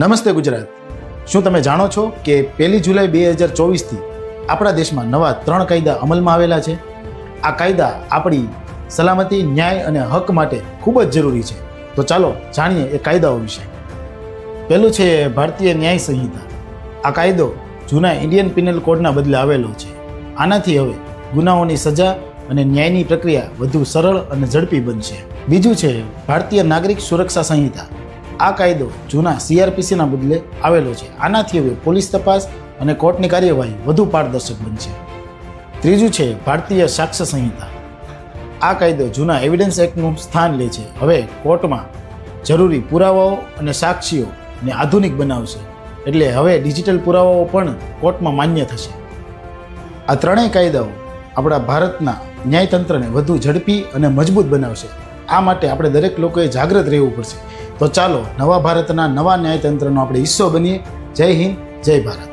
નમસ્તે ગુજરાત. શું તમે જાણો છો કે પહેલી જુલાઈ બે હજાર ચોવીસથી આપણા દેશમાં નવા ત્રણ કાયદા અમલમાં આવેલા છે? આ કાયદા આપણી સલામતી, ન્યાય અને હક માટે ખૂબ જ જરૂરી છે. તો ચાલો જાણીએ એ કાયદાઓ વિશે. પહેલું છે ભારતીય ન્યાય સંહિતા. આ કાયદો જૂના ઇન્ડિયન પિનલ કોડના બદલે આવેલો છે. આનાથી હવે ગુનાઓની સજા અને ન્યાયની પ્રક્રિયા વધુ સરળ અને ઝડપી બનશે. બીજું છે ભારતીય નાગરિક સુરક્ષા સંહિતા. આ કાયદો જૂના સીઆરપીસીના બદલે આવેલો છે. આનાથી હવે પોલીસ તપાસ અને કોર્ટની કાર્યવાહી વધુ પારદર્શક બનશે. ત્રીજું છે ભારતીય સાક્ષ્ય સંહિતા. આ કાયદો જૂના એવિડન્સ એક્ટનું સ્થાન લે છે. હવે કોર્ટમાં જરૂરી પુરાવાઓ અને સાક્ષીઓને આધુનિક બનાવશે. એટલે હવે ડિજિટલ પુરાવાઓ પણ કોર્ટમાં માન્ય થશે. આ ત્રણેય કાયદાઓ આપણા ભારતના ન્યાયતંત્રને વધુ ઝડપી અને મજબૂત બનાવશે. આ માટે આપણે દરેક લોકોએ જાગૃત રહેવું પડશે. તો ચાલો નવા ભારતના નવા ન્યાયતંત્રનો આપણે હિસ્સો બનીએ. જય હિન્દ જય ભારત.